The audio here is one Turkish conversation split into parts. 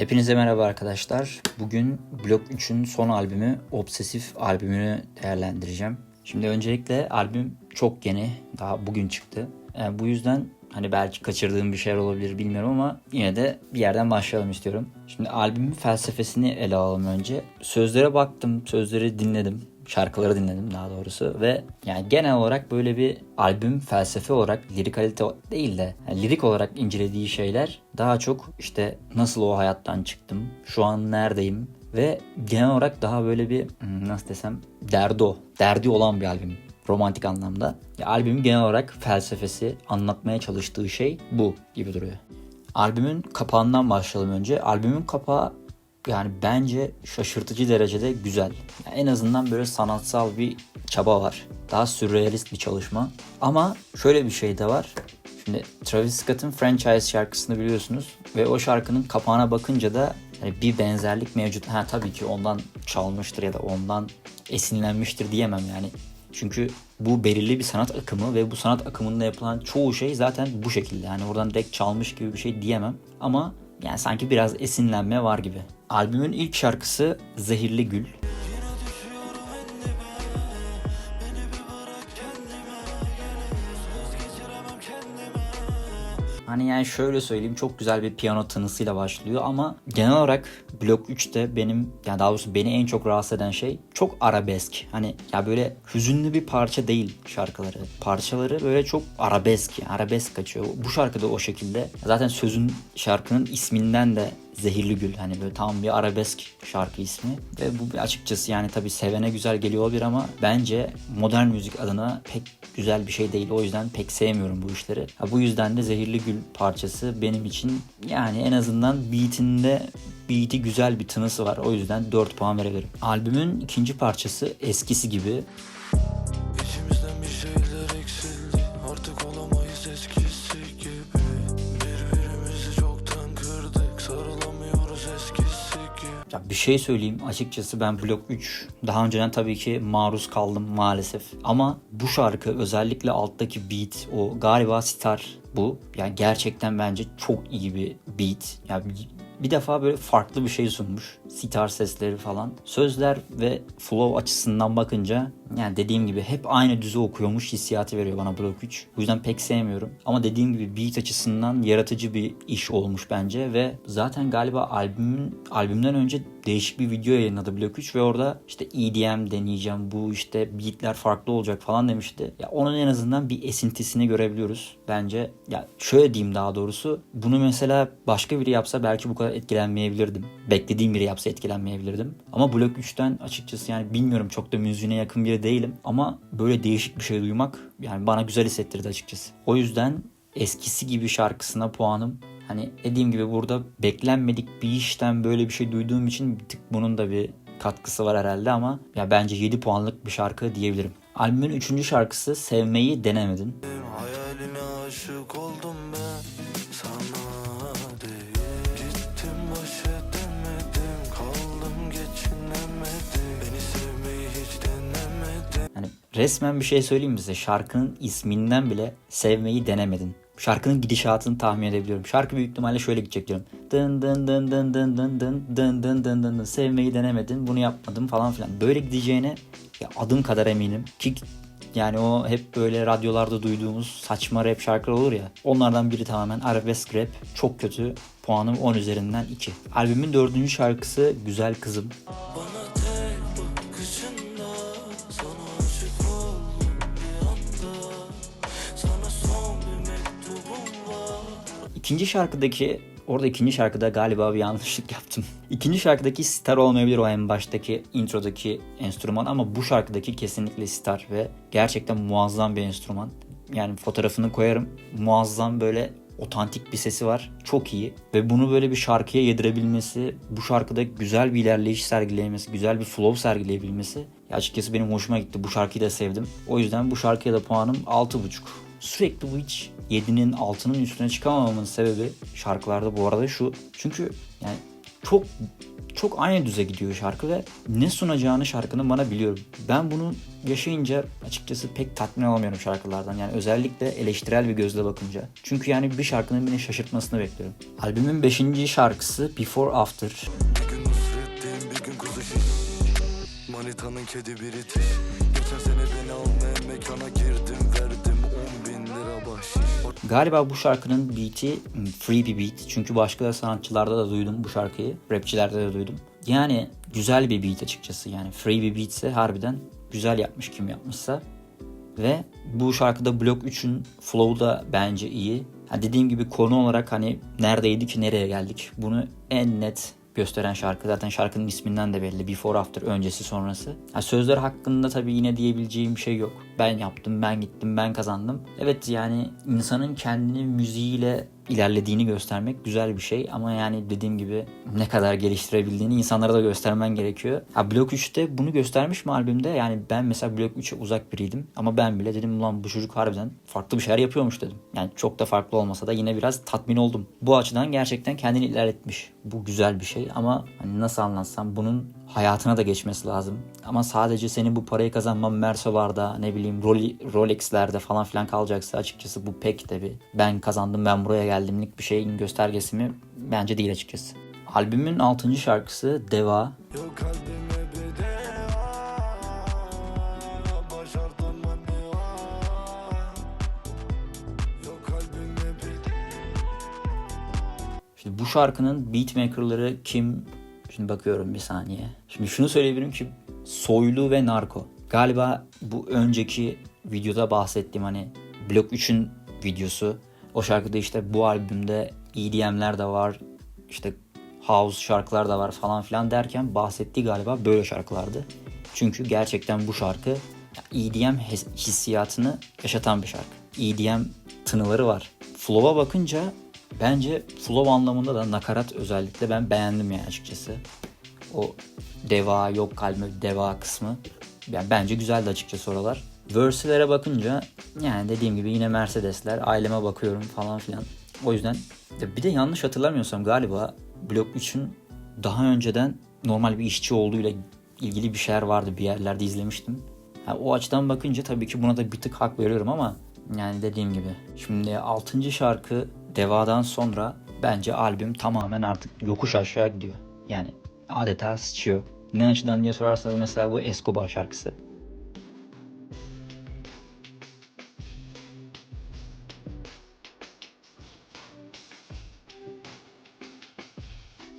Hepinize merhaba arkadaşlar. Bugün Blok 3'ün son albümü Obsesif albümünü değerlendireceğim. Şimdi öncelikle albüm çok yeni. Daha bugün çıktı. Yani bu yüzden hani belki kaçırdığım bir şeyler olabilir bilmiyorum ama yine de bir yerden başlayalım istiyorum. Şimdi albümün felsefesini ele alalım önce. Sözlere baktım, sözleri dinledim şarkıları dinledim daha doğrusu ve yani genel olarak böyle bir albüm felsefe olarak lirikalite değil de yani lirik olarak incelediği şeyler daha çok işte nasıl o hayattan çıktım, şu an neredeyim ve genel olarak daha böyle bir hmm, nasıl desem derdi o, derdi olan bir albüm romantik anlamda. Ya, albümün genel olarak felsefesi, anlatmaya çalıştığı şey bu gibi duruyor. Albümün kapağından başlayalım önce. Albümün kapağı yani bence şaşırtıcı derecede güzel. Yani en azından böyle sanatsal bir çaba var. Daha sürrealist bir çalışma. Ama şöyle bir şey de var. Şimdi Travis Scott'ın Franchise şarkısını biliyorsunuz ve o şarkının kapağına bakınca da hani bir benzerlik mevcut. Ha tabii ki ondan çalmıştır ya da ondan esinlenmiştir diyemem yani. Çünkü bu belirli bir sanat akımı ve bu sanat akımında yapılan çoğu şey zaten bu şekilde. Yani oradan direkt çalmış gibi bir şey diyemem. Ama yani sanki biraz esinlenme var gibi. Albümün ilk şarkısı Zehirli Gül. Hani yani şöyle söyleyeyim çok güzel bir piyano tınısıyla başlıyor ama genel olarak Blok 3'te benim yani daha doğrusu beni en çok rahatsız eden şey çok arabesk. Hani ya böyle hüzünlü bir parça değil şarkıları. Parçaları böyle çok arabesk arabesk kaçıyor. Bu şarkıda o şekilde. Zaten sözün şarkının isminden de Zehirli Gül hani böyle tam bir arabesk şarkı ismi ve bu açıkçası yani tabii sevene güzel geliyor olabilir ama bence modern müzik adına pek güzel bir şey değil. O yüzden pek sevmiyorum bu işleri. Ha, bu yüzden de Zehirli Gül parçası benim için yani en azından beatinde beat'i güzel bir tınısı var. O yüzden 4 puan verebilirim. Albümün ikinci parçası eskisi gibi. Bir şey söyleyeyim açıkçası ben Blok 3 daha önceden tabii ki maruz kaldım maalesef. Ama bu şarkı özellikle alttaki beat o galiba Star bu. Yani gerçekten bence çok iyi bir beat. Yani bir defa böyle farklı bir şey sunmuş. Sitar sesleri falan. Sözler ve flow açısından bakınca yani dediğim gibi hep aynı düze okuyormuş hissiyatı veriyor bana Blok 3. Bu yüzden pek sevmiyorum. Ama dediğim gibi beat açısından yaratıcı bir iş olmuş bence ve zaten galiba albümün albümden önce değişik bir video yayınladı Blok 3 ve orada işte EDM deneyeceğim bu işte beatler farklı olacak falan demişti. Ya onun en azından bir esintisini görebiliyoruz bence. Ya şöyle diyeyim daha doğrusu bunu mesela başka biri yapsa belki bu kadar etkilenmeyebilirdim. Beklediğim biri yapsa etkilenmeyebilirdim. Ama Blok 3'ten açıkçası yani bilmiyorum çok da müziğine yakın biri değilim ama böyle değişik bir şey duymak yani bana güzel hissettirdi açıkçası. O yüzden eskisi gibi şarkısına puanım Hani dediğim gibi burada beklenmedik bir işten böyle bir şey duyduğum için bir tık bunun da bir katkısı var herhalde ama ya bence 7 puanlık bir şarkı diyebilirim. Albümün 3. şarkısı Sevmeyi Denemedin. Resmen bir şey söyleyeyim size şarkının isminden bile sevmeyi denemedin. Şarkının gidişatını tahmin edebiliyorum. Şarkı büyük ihtimalle şöyle gidecek diyorum. Dın dın dın dın dın dın dın dın dın dın dın dın sevmeyi denemedin bunu yapmadım falan filan. Böyle gideceğine ya adım kadar eminim. Ki yani o hep böyle radyolarda duyduğumuz saçma rap şarkılar olur ya. Onlardan biri tamamen arabesk rap. Çok kötü. Puanım 10 üzerinden 2. Albümün dördüncü şarkısı Güzel Kızım. Bana İkinci şarkıdaki orada ikinci şarkıda galiba bir yanlışlık yaptım. İkinci şarkıdaki star olmayabilir o en baştaki introdaki enstrüman ama bu şarkıdaki kesinlikle star ve gerçekten muazzam bir enstrüman. Yani fotoğrafını koyarım. Muazzam böyle otantik bir sesi var. Çok iyi. Ve bunu böyle bir şarkıya yedirebilmesi, bu şarkıda güzel bir ilerleyiş sergileyebilmesi, güzel bir flow sergileyebilmesi açıkçası benim hoşuma gitti. Bu şarkıyı da sevdim. O yüzden bu şarkıya da puanım 6.5. Sürekli bu hiç 7'nin 6'nın üstüne çıkamamamın sebebi şarkılarda bu arada şu. Çünkü yani çok çok aynı düze gidiyor şarkı ve ne sunacağını şarkının bana biliyorum. Ben bunu yaşayınca açıkçası pek tatmin olamıyorum şarkılardan. Yani özellikle eleştirel bir gözle bakınca. Çünkü yani bir şarkının beni şaşırtmasını bekliyorum. Albümün 5. şarkısı Before After. Bir gün Nusret'teyim bir gün kuzu şiş Manitanın kedi biri tiş Geçen sene beni almaya mekana girdim Verdim Galiba bu şarkının beat'i hmm, free bir beat. Çünkü başka sanatçılarda da duydum bu şarkıyı. Rapçilerde de duydum. Yani güzel bir beat açıkçası. Yani free bir beatse harbiden güzel yapmış kim yapmışsa. Ve bu şarkıda Blok 3'ün flow'u da bence iyi. Ha dediğim gibi konu olarak hani neredeydik nereye geldik bunu en net gösteren şarkı. Zaten şarkının isminden de belli. Before After öncesi sonrası. Ha sözler hakkında tabii yine diyebileceğim şey yok. Ben yaptım, ben gittim, ben kazandım. Evet yani insanın kendini müziğiyle ilerlediğini göstermek güzel bir şey ama yani dediğim gibi ne kadar geliştirebildiğini insanlara da göstermen gerekiyor. Ha Blok 3'te bunu göstermiş mi albümde? Yani ben mesela Blok 3'e uzak biriydim ama ben bile dedim ulan bu çocuk harbiden farklı bir şeyler yapıyormuş dedim. Yani çok da farklı olmasa da yine biraz tatmin oldum. Bu açıdan gerçekten kendini ilerletmiş. Bu güzel bir şey ama hani nasıl anlatsam bunun hayatına da geçmesi lazım. Ama sadece senin bu parayı kazanman Merso'larda ne bileyim Role- Rolex'lerde falan filan kalacaksa açıkçası bu pek de bir ben kazandım ben buraya geldimlik bir şeyin göstergesi mi? Bence değil açıkçası. Albümün 6. şarkısı Deva. Şimdi bu şarkının beatmakerları kim? Şimdi bakıyorum bir saniye. Şimdi şunu söyleyebilirim ki Soylu ve Narko. Galiba bu önceki videoda bahsettiğim hani Blok 3'ün videosu. O şarkıda işte bu albümde EDM'ler de var. işte house şarkılar da var falan filan derken bahsettiği galiba böyle şarkılardı. Çünkü gerçekten bu şarkı EDM his- hissiyatını yaşatan bir şarkı. EDM tınıları var. Flow'a bakınca bence flow anlamında da nakarat özellikle ben beğendim yani açıkçası. O deva yok kalbime deva kısmı. Yani bence güzeldi açıkçası oralar. Verse'lere bakınca yani dediğim gibi yine Mercedesler, aileme bakıyorum falan filan. O yüzden bir de yanlış hatırlamıyorsam galiba Blok 3'ün daha önceden normal bir işçi olduğuyla ilgili bir şeyler vardı bir yerlerde izlemiştim. Ha, o açıdan bakınca tabii ki buna da bir tık hak veriyorum ama yani dediğim gibi. Şimdi 6. şarkı Deva'dan sonra bence albüm tamamen artık yokuş aşağı gidiyor. Yani adeta sıçıyor. Ne açıdan diye sorarsanız mesela bu Escobar şarkısı.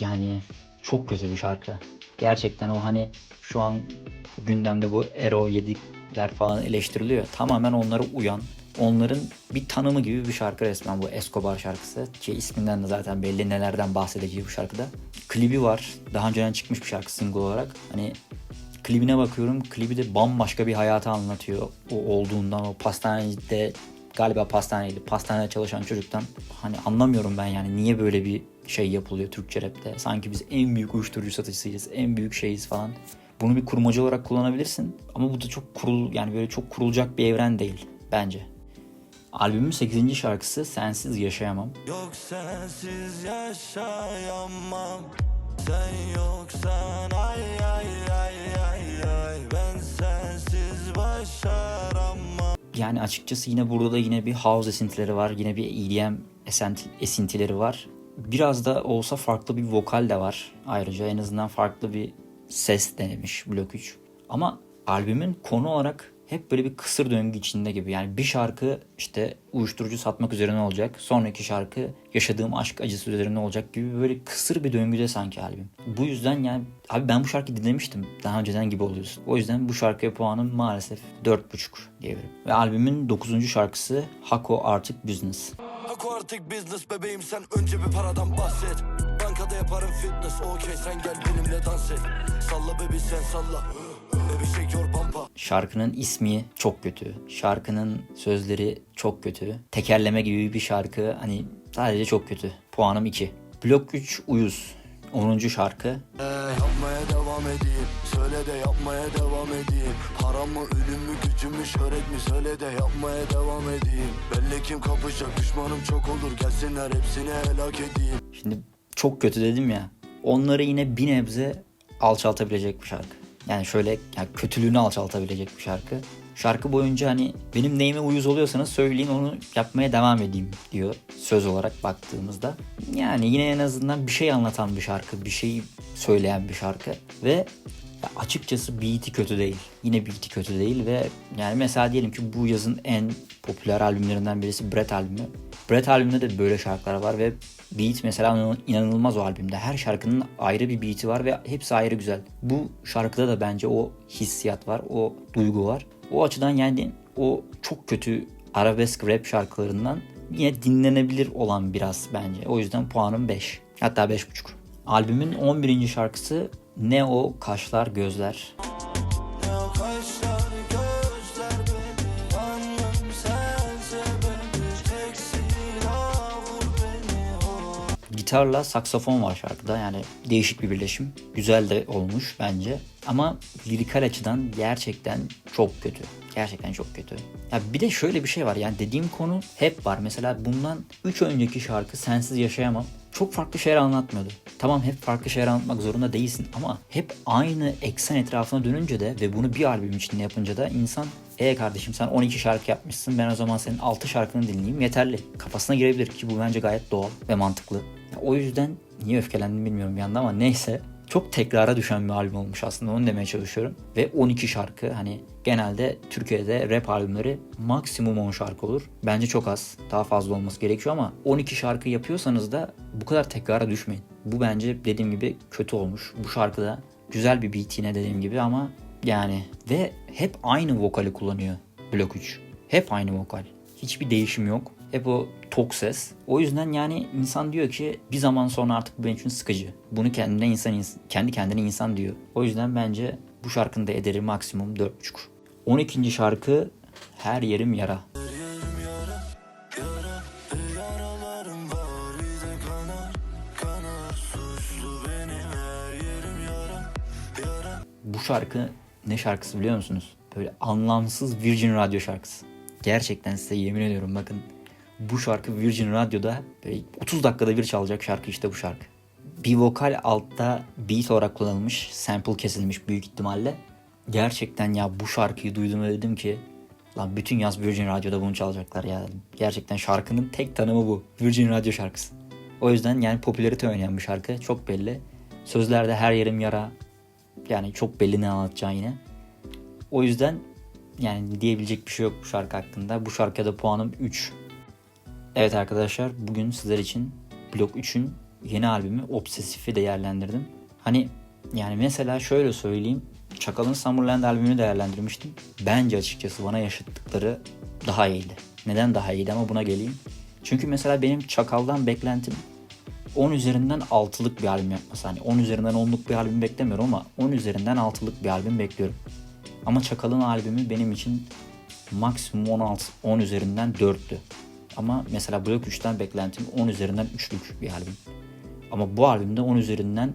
Yani çok kötü bir şarkı. Gerçekten o hani şu an gündemde bu Ero 7'ler falan eleştiriliyor. Tamamen onlara uyan, onların bir tanımı gibi bir şarkı resmen bu Escobar şarkısı. Ki isminden de zaten belli nelerden bahsedeceği bu şarkıda. Klibi var. Daha önceden çıkmış bir şarkı single olarak. Hani klibine bakıyorum. Klibi de bambaşka bir hayatı anlatıyor. O olduğundan o pastanede galiba pastaneydi. Pastanede çalışan çocuktan hani anlamıyorum ben yani niye böyle bir şey yapılıyor Türkçe rapte. Sanki biz en büyük uyuşturucu satıcısıyız. En büyük şeyiz falan. Bunu bir kurmacı olarak kullanabilirsin. Ama bu da çok kurul yani böyle çok kurulacak bir evren değil bence. Albümün 8. şarkısı Sensiz Yaşayamam. Yok sensiz yaşayamam Sen yoksan ay ay ay ay ay Ben sensiz başaramam Yani açıkçası yine burada da yine bir house esintileri var. Yine bir EDM esintileri var. Biraz da olsa farklı bir vokal de var. Ayrıca en azından farklı bir ses denemiş Blok 3. Ama albümün konu olarak hep böyle bir kısır döngü içinde gibi. Yani bir şarkı işte uyuşturucu satmak üzerine olacak. Sonraki şarkı yaşadığım aşk acısı üzerine olacak gibi böyle kısır bir döngüde sanki albüm. Bu yüzden yani abi ben bu şarkıyı dinlemiştim. Daha önceden gibi oluyorsun. O yüzden bu şarkıya puanım maalesef 4.5 diyebilirim. Ve albümün 9. şarkısı Hako Artık Business. Hako artık business bebeğim sen önce bir paradan bahset Bankada yaparım fitness okey sen gel benimle dans et Salla bebi sen salla Şarkının ismi çok kötü. Şarkının sözleri çok kötü. Tekerleme gibi bir şarkı hani sadece çok kötü. Puanım 2. Blok 3 Uyuz. 10. şarkı. Ee, yapmaya devam edeyim Söyle de yapmaya devam edeyim Param mı ölüm mü gücüm mü şöhret mi Söyle de yapmaya devam edeyim Belli kim kapışacak düşmanım çok olur Gelsinler hepsini helak edeyim Şimdi çok kötü dedim ya. onları yine bir nebze alçaltabilecek bir şarkı. Yani şöyle yani kötülüğünü alçaltabilecek bir şarkı. Şarkı boyunca hani benim neyime uyuz oluyorsanız söyleyin onu yapmaya devam edeyim diyor söz olarak baktığımızda. Yani yine en azından bir şey anlatan bir şarkı, bir şey söyleyen bir şarkı ve açıkçası beat'i kötü değil. Yine beat'i kötü değil ve yani mesela diyelim ki bu yazın en popüler albümlerinden birisi Brett albümü. Brett albümünde de böyle şarkılar var ve beat mesela inanılmaz o albümde. Her şarkının ayrı bir beat'i var ve hepsi ayrı güzel. Bu şarkıda da bence o hissiyat var, o duygu var. O açıdan yani o çok kötü arabesk rap şarkılarından yine dinlenebilir olan biraz bence. O yüzden puanım 5. Hatta 5.5. Albümün 11. şarkısı Ne O Kaşlar Gözler. Gitarla saksafon var şarkıda yani değişik bir birleşim. Güzel de olmuş bence. Ama lirikal açıdan gerçekten çok kötü. Gerçekten çok kötü. Ya bir de şöyle bir şey var yani dediğim konu hep var. Mesela bundan 3 önceki şarkı Sensiz Yaşayamam çok farklı şeyler anlatmıyordu. Tamam hep farklı şeyler anlatmak zorunda değilsin ama hep aynı eksen etrafına dönünce de ve bunu bir albüm içinde yapınca da insan e kardeşim sen 12 şarkı yapmışsın ben o zaman senin 6 şarkını dinleyeyim yeterli. Kafasına girebilir ki bu bence gayet doğal ve mantıklı. O yüzden niye öfkelendim bilmiyorum bir anda ama neyse. Çok tekrara düşen bir albüm olmuş aslında onu demeye çalışıyorum. Ve 12 şarkı hani genelde Türkiye'de rap albümleri maksimum 10 şarkı olur. Bence çok az. Daha fazla olması gerekiyor ama 12 şarkı yapıyorsanız da bu kadar tekrara düşmeyin. Bu bence dediğim gibi kötü olmuş. Bu şarkıda güzel bir beat yine dediğim gibi ama yani ve hep aynı vokali kullanıyor Blok 3. Hep aynı vokal. Hiçbir değişim yok. Hep o tok ses. O yüzden yani insan diyor ki bir zaman sonra artık bu benim için sıkıcı. Bunu kendine insan, ins- kendi kendine insan diyor. O yüzden bence bu şarkının da ederi maksimum 4.5. 12. şarkı Her Yerim Yara. Bu şarkı ne şarkısı biliyor musunuz? Böyle anlamsız Virgin Radio şarkısı. Gerçekten size yemin ediyorum bakın. Bu şarkı Virgin Radio'da böyle 30 dakikada bir çalacak şarkı işte bu şarkı. Bir vokal altta beat olarak kullanılmış, sample kesilmiş büyük ihtimalle. Gerçekten ya bu şarkıyı duydum dedim ki lan bütün yaz Virgin Radio'da bunu çalacaklar ya dedim. Gerçekten şarkının tek tanımı bu. Virgin Radio şarkısı. O yüzden yani popülarite oynayan bir şarkı çok belli. Sözlerde her yerim yara, yani çok belli ne anlatacağı yine. O yüzden yani diyebilecek bir şey yok bu şarkı hakkında. Bu şarkıya da puanım 3. Evet arkadaşlar bugün sizler için Blok 3'ün yeni albümü Obsesif'i değerlendirdim. Hani yani mesela şöyle söyleyeyim. Çakal'ın Summerland albümünü değerlendirmiştim. Bence açıkçası bana yaşattıkları daha iyiydi. Neden daha iyiydi ama buna geleyim. Çünkü mesela benim Çakal'dan beklentim 10 üzerinden 6'lık bir albüm yapması. Hani 10 üzerinden 10'luk bir albüm beklemiyorum ama 10 üzerinden 6'lık bir albüm bekliyorum. Ama Çakal'ın albümü benim için maksimum 16, 10 üzerinden 4'tü. Ama mesela Blok 3'ten beklentim 10 üzerinden 3'lük bir albüm. Ama bu albümde 10 üzerinden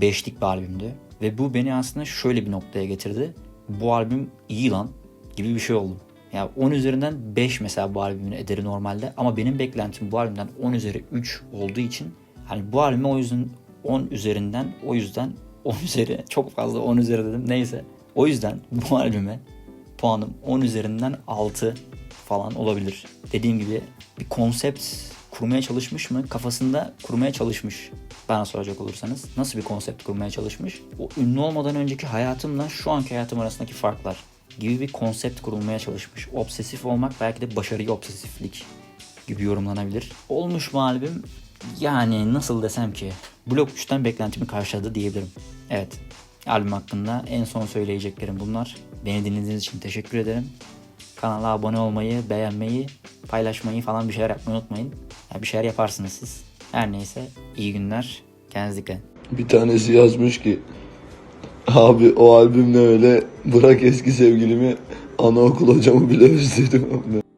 5'lik bir albümdü. Ve bu beni aslında şöyle bir noktaya getirdi. Bu albüm iyi lan gibi bir şey oldu. Ya 10 üzerinden 5 mesela bu albümün ederi normalde ama benim beklentim bu albümden 10 üzeri 3 olduğu için hani bu albüme o yüzden 10 üzerinden o yüzden 10 üzeri çok fazla 10 üzeri dedim neyse. O yüzden bu albüme puanım 10 üzerinden 6 falan olabilir. Dediğim gibi bir konsept kurmaya çalışmış mı? Kafasında kurmaya çalışmış. Bana soracak olursanız. Nasıl bir konsept kurmaya çalışmış? O ünlü olmadan önceki hayatımla şu anki hayatım arasındaki farklar gibi bir konsept kurulmaya çalışmış. Obsesif olmak belki de başarıya obsesiflik gibi yorumlanabilir. Olmuş mu albüm? Yani nasıl desem ki Blok 3'ten beklentimi karşıladı diyebilirim. Evet. Albüm hakkında en son söyleyeceklerim bunlar. Beni dinlediğiniz için teşekkür ederim. Kanala abone olmayı, beğenmeyi, paylaşmayı falan bir şeyler yapmayı unutmayın. Ya bir şeyler yaparsınız siz. Her neyse iyi günler. Kendinize dikkat. Bir tanesi yazmış ki Abi o albüm ne öyle bırak eski sevgilimi anaokul hocamı bile özledim.